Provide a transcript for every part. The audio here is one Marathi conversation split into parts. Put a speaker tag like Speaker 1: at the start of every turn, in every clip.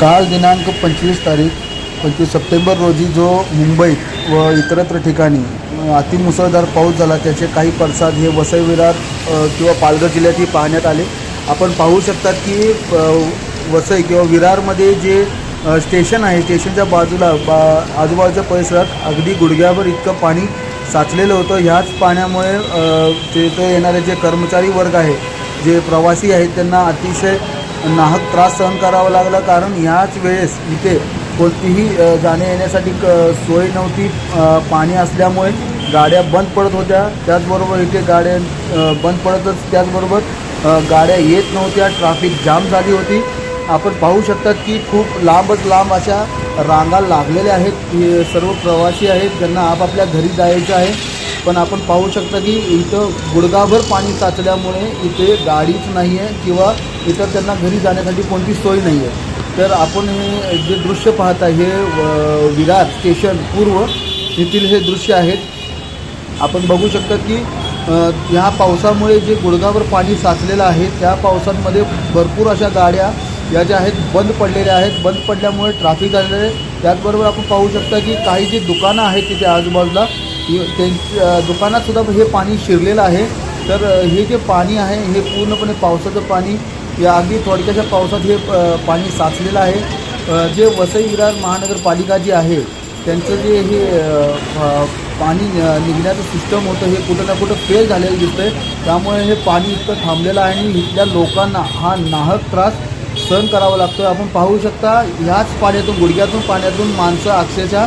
Speaker 1: काल दिनांक पंचवीस तारीख पंचवीस सप्टेंबर रोजी जो मुंबईत व इतरत्र ठिकाणी अतिमुसळधार पाऊस झाला त्याचे काही पडसाद हे वसई विरार किंवा पालघर जिल्ह्यातही पाहण्यात आले. आपण पाहू शकतात की वसई किंवा विरारमध्ये जे स्टेशन आहे स्टेशनच्या बाजूला बा आजूबाजूच्या परिसरात अगदी गुडघ्यावर इतकं पाणी साचलेलं होतं. ह्याच पाण्यामुळे अ, तिथे येणारे जे कर्मचारी वर्ग आहे जे प्रवासी आहेत त्यांना अतिशय नाहक त्रास सहन करावा लागला कारण याच वेळेस इथे कोणतीही अ, जाण्या येण्यासाठी क सोय नव्हती. पाणी असल्यामुळे गाड्या बंद पडत होत्या. त्याचबरोबर इथे गाड्या बंद पडतच. त्याचबरोबर गाड्या येत नव्हत्या. ट्रॅफिक जाम झाली होती. आपण पाहू शकतात की खूप लांबच लांब अशा रांगा लागलेल्या आहेत. सर्व प्रवासी आहेत. ज्यांना आपापल्या घरी जायचं आहे. पण आपण पाहू शकता की इथं गुडगाभर पाणी साचल्यामुळे इथे गाडीच नाही आहे किंवा इथं त्यांना घरी जाण्यासाठी कोणती सोय नाही आहे. तर आपण हे जे दृश्य पाहता हे विरार स्टेशन पूर्व येथील हे दृश्य आहेत आपण बघू शकता की ह्या पावसामुळे जे गुडगावर पाणी साचलेलं आहे त्या पावसांमध्ये भरपूर अशा गाड्या या ज्या आहेत बंद पडलेल्या आहेत. बंद पडल्यामुळे ट्रॅफिक झालेलं आहे. त्याचबरोबर आपण पाहू शकता की काही जी दुकानं आहेत तिथे आजूबाजूला त्यांच्या दुकानातसुद्धा हे पाणी शिरलेलं आहे. तर हे जे पाणी आहे हे पूर्णपणे पावसाचं पाणी या अगदी थोडक्याच्या पावसात हे पाणी साचलेलं आहे. जे वसई विरार महानगरपालिका जी आहे त्यांचं जे हे पाणी निघण्याचं सिस्टम होतं हे कुठं ना कुठं फेल झालेलं दिसतं आहे त्यामुळे हे पाणी इतकं थांबलेलं आहे आणि इथल्या लोकांना हा नाहक त्रास सहन करावा लागतो आपण पाहू शकता ह्याच पाण्यातून गुडघ्यातून पाण्यातून माणसं अक्षरशः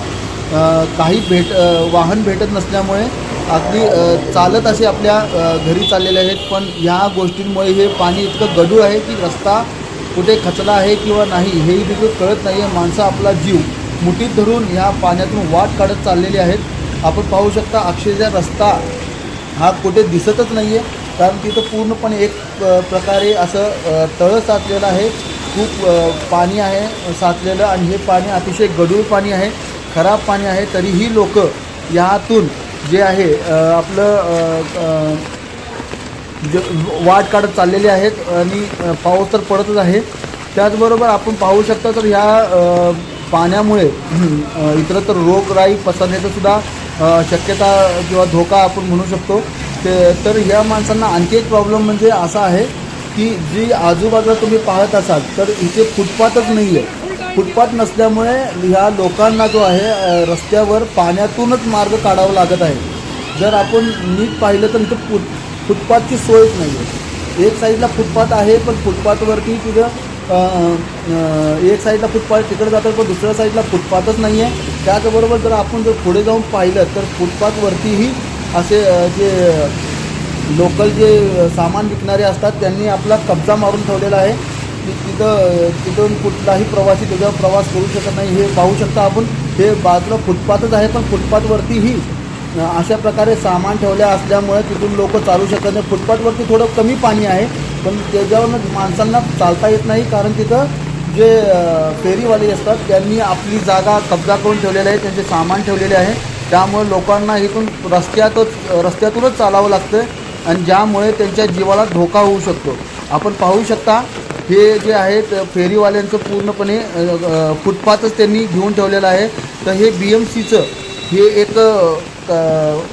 Speaker 1: काही भेट वाहन भेटत नसल्यामुळे अगदी चालत असे आपल्या घरी चाललेले आहेत. पण ह्या गोष्टींमुळे हे पाणी इतकं गढूळ आहे की रस्ता कुठे खचला आहे किंवा नाही हेही देखील कळत नाही आहे माणसं आपला जीव मुठीत धरून ह्या पाण्यातून वाट काढत चाललेले आहेत. आपण पाहू शकता अक्षरशः रस्ता हा कुठे दिसतच नाही आहे कारण तिथं पूर्णपणे एक प्रकारे असं तळं साचलेलं आहे. खूप पाणी आहे साचलेलं आणि हे पाणी अतिशय गढूळ पाणी आहे. खराब पाणी आहे तरीही लोक यातून जे आहे आपलं जे वाट काढत चाललेले आहेत आणि पाऊस तर पडतच आहे. त्याचबरोबर आपण पाहू शकता तर ह्या पाण्यामुळे इतरत्र रोगराई पसरण्याचं सुद्धा शक्यता किंवा धोका आपण म्हणू शकतो. ते तर या माणसांना आणखी एक प्रॉब्लेम म्हणजे असा आहे की जी आजूबाजूला तुम्ही पाहत असाल तर इथे फुटपाथच नाही आहे फुटपाथ नसल्यामुळे ह्या लोकांना जो आहे रस्त्यावर पाण्यातूनच मार्ग काढावा लागत आहे. जर आपण नीट पाहिलं तर इथं फुट फुटपाथची सोयच नाही आहे एक साईडला फुटपाथ आहे पण फुटपाथवरती तिथं एक साईडला फुटपाथ तिकडे जातात पण दुसऱ्या साईडला फुटपाथच नाही आहे त्याचबरोबर जर आपण जर पुढे जाऊन पाहिलं तर फुटपाथवरतीही असे जे लोकल जे सामान विकणारे असतात त्यांनी आपला कब्जा मारून ठेवलेला आहे. तिथं तिथून कुठलाही प्रवासी त्याच्यावर प्रवास करू शकत नाही हे पाहू शकता आपण. हे बाजूला फुटपाथच आहे पण फुटपाथवरतीही अशा प्रकारे सामान ठेवल्या असल्यामुळे तिथून लोक चालू शकत नाही. फुटपाथवरती थोडं कमी पाणी आहे पण त्याच्यावरनं माणसांना चालता येत नाही कारण तिथं जे फेरीवाले असतात त्यांनी आपली जागा कब्जा करून ठेवलेली आहे त्यांचे सामान ठेवलेले आहे. त्यामुळे लोकांना इथून रस्त्यातच रस्त्यातूनच चालावं लागतं आणि ज्यामुळे त्यांच्या जीवाला धोका होऊ शकतो. आपण पाहू शकता हे जे आहेत फेरीवाल्यांचं पूर्णपणे फुटपाथच त्यांनी घेऊन ठेवलेलं आहे. तर हे बी एम सीचं हे एक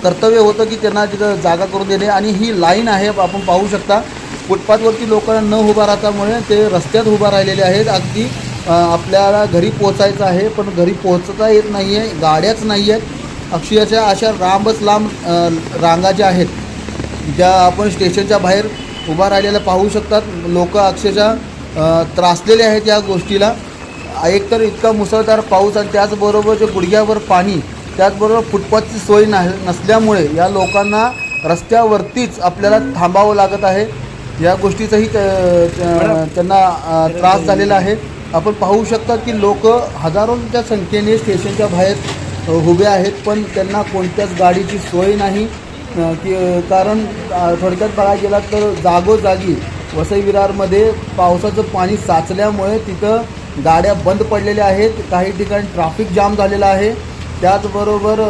Speaker 1: कर्तव्य होतं की त्यांना तिथं जागा करून देणे. आणि ही लाईन आहे आपण पाहू शकता. फुटपाथवरती लोकांना न उभा राहतामुळे ते रस्त्यात उभा राहिलेले आहेत. अगदी आपल्याला घरी पोचायचं आहे पण घरी पोहोचता येत नाही आहे गाड्याच नाही आहेत अक्षरशः अशा लांबच लांब रांगा ज्या आहेत ज्या आपण स्टेशनच्या बाहेर उभा राहिलेला पाहू शकतात. लोक अक्षरशः त्रासलेले आहेत या गोष्टीला. एकतर इतका मुसळधार पाऊस आणि त्याचबरोबर जे गुडघ्यावर पाणी त्याचबरोबर फुटपाथची सोय नाही नसल्यामुळे या लोकांना रस्त्यावरतीच आपल्याला थांबावं लागत आहे. या गोष्टीचाही त्यांना त्रास झालेला आहे. आपण पाहू शकता की लोक हजारोंच्या संख्येने स्टेशनच्या बाहेर उभे आहेत पण त्यांना कोणत्याच गाडीची सोय नाही. की कारण थोडक्यात बघायला गेलात तर जागोजागी वसई विरारमध्ये पावसाचं पाणी साचल्यामुळे तिथं गाड्या बंद पडलेल्या आहेत. काही ठिकाणी ट्राफिक जाम झालेला आहे. त्याचबरोबर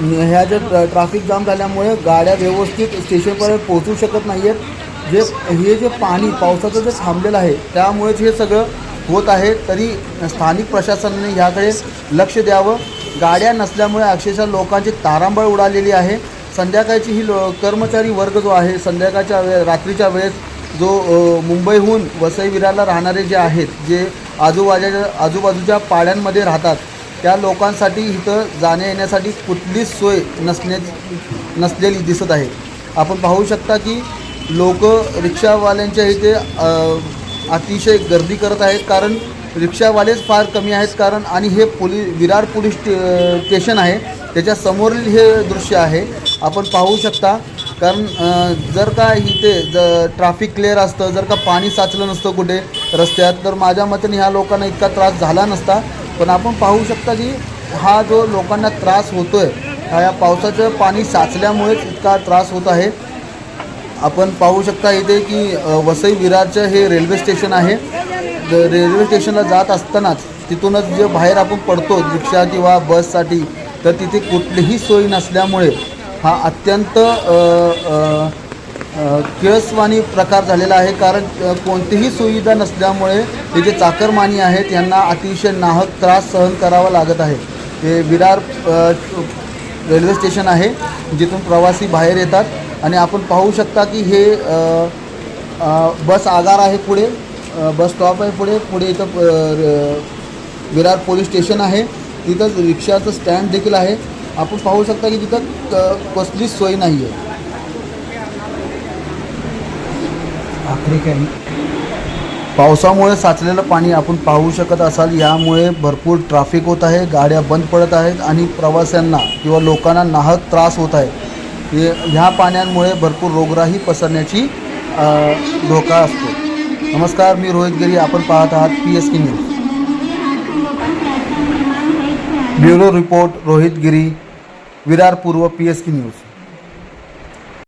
Speaker 1: ह्या ज्या ट्राफिक जाम झाल्यामुळे गाड्या व्यवस्थित स्टेशनपर्यंत पोहोचू शकत नाही आहेत जे हे जे पाणी पावसाचं जे थांबलेलं आहे त्यामुळेच हे सगळं होत आहे. तरी स्थानिक प्रशासनाने ह्याकडे लक्ष द्यावं. गाड्या नसल्यामुळे अक्षरशः लोकांची तारांबळ उडालेली आहे. संध्याकाळची ही लो कर्मचारी वर्ग जो आहे संध्याकाळच्या वे रात्रीच्या वेळेस जो मुंबईहून वसई विरारला राहणारे जे आहेत जे आजूबाजूच्या आजूबाजूच्या पाड्यांमध्ये राहतात त्या लोकांसाठी इथं जाण्या येण्यासाठी कुठलीच सोय नसण्या नसलेली दिसत आहे. आपण पाहू शकता की लोक रिक्षावाल्यांच्या इथे अतिशय गर्दी करत आहेत कारण रिक्षावालेच फार कमी आहेत कारण आणि हे पोली विरार पोलीस स्टे- स्टेशन आहे त्याच्या समोरील हे दृश्य आहे. आपण पाहू शकता. कारण जर का इथे ज ट्रॅफिक क्लिअर असतं जर का पाणी साचलं नसतं कुठे रस्त्यात तर माझ्या मतेने ह्या लोकांना इतका त्रास झाला नसता. पण आपण पाहू शकता की हा जो लोकांना त्रास होतो आहे हा या पावसाचं पाणी साचल्यामुळेच इतका त्रास होत आहे. आपण पाहू शकता इथे की वसई विरारचं हे रेल्वे स्टेशन आहे. रेल्वे स्टेशनला जात असतानाच तिथूनच जे बाहेर आपण पडतो रिक्षा किंवा बससाठी तर तिथे कुठलीही सोय नसल्यामुळे हा अत्यंत किळसवाणी प्रकार झालेला आहे. कारण कोणतीही सुविधा नसल्यामुळे हे जे चाकरमानी आहेत यांना अतिशय नाहक त्रास सहन करावा लागत आहे. हे विरार रेल्वे स्टेशन आहे जिथून प्रवासी बाहेर येतात. आणि आपण पाहू शकता की हे बस आगार आहे पुढे बस स्टॉप आहे पुढे पुढे इथं र- विरार पोलीस स्टेशन आहे. तिथंच रिक्षाचं स्टँड देखील आहे. आपण पाहू शकता की तिथं कसलीच सोय नाही आहे पावसामुळे साचलेलं पाणी आपण पाहू शकत असाल यामुळे भरपूर ट्रॅफिक होत आहे गाड्या बंद पडत आहेत आणि प्रवाशांना किंवा लोकांना नाहक त्रास होत आहे. ह्या पाण्यामुळे भरपूर रोगराई पसरण्याची धोका असतो. नमस्कार मी रोहित गिरी आपण पाहत आहात P S K news bureau report Rohit Giri Virar पूर्व पी एस पी न्यूज